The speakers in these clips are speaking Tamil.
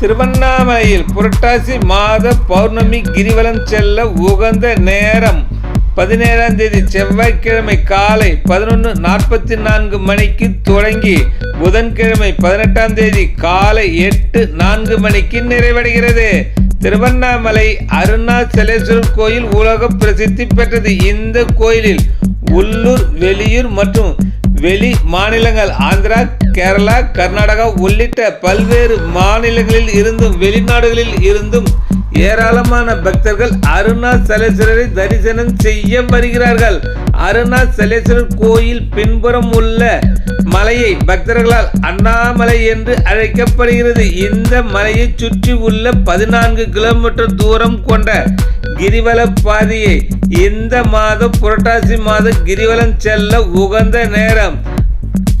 திருவண்ணாமலையில் புரட்டாசி மாத பௌர்ணமி கிரிவலம் செல்ல உகந்த நேரம். பதினேழாம் தேதி செவ்வாய்க்கிழமை காலை பதினொன்று நாற்பத்தி நான்கு மணிக்கு தொடங்கி புதன்கிழமை பதினெட்டாம் தேதி காலை எட்டு நான்கு மணிக்கு நிறைவடைகிறது. திருவண்ணாமலை அருணாச்சலேஸ்வரர் கோயில் உலக பிரசித்தி பெற்றது. இந்த கோயிலில் உள்ளூர் வெளியூர் மற்றும் வெளி மாநிலங்கள் ஆந்திரா கேரளா கர்நாடகா உள்ளிட்ட பல்வேறு மாநிலங்களில் இருந்தும் வெளிநாடுகளில் இருந்தும் ஏராளமான பக்தர்கள் அருணாச்சலேஸ்வரரை தரிசனம் செய்ய வருகிறார்கள். அருணாச்சலேஸ்வரர் கோயில் பின்புறம் உள்ள மலையை பக்தர்களால் அண்ணாமலை என்று அழைக்கப்படுகிறது. இந்த மலையை சுற்றி உள்ள பதினான்கு கிலோமீட்டர் தூரம் கொண்ட கிரிவல பாதையை இந்த மாதம் புரட்டாசி மாதம் கிரிவலம் செல்ல உகந்த நேரம்.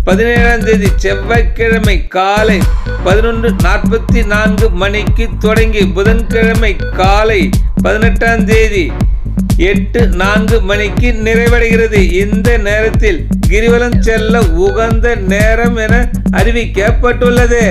பதினேழாம் தேதி செவ்வாய்க்கிழமை காலை பதினொன்று நாற்பத்தி நான்கு மணிக்கு தொடங்கி புதன்கிழமை காலை பதினெட்டாம் தேதி எட்டு நான்கு மணிக்கு நிறைவடைகிறது. இந்த நேரத்தில் கிரிவலம் செல்ல உகந்த நேரம் என அறிவிக்கப்பட்டுள்ளது.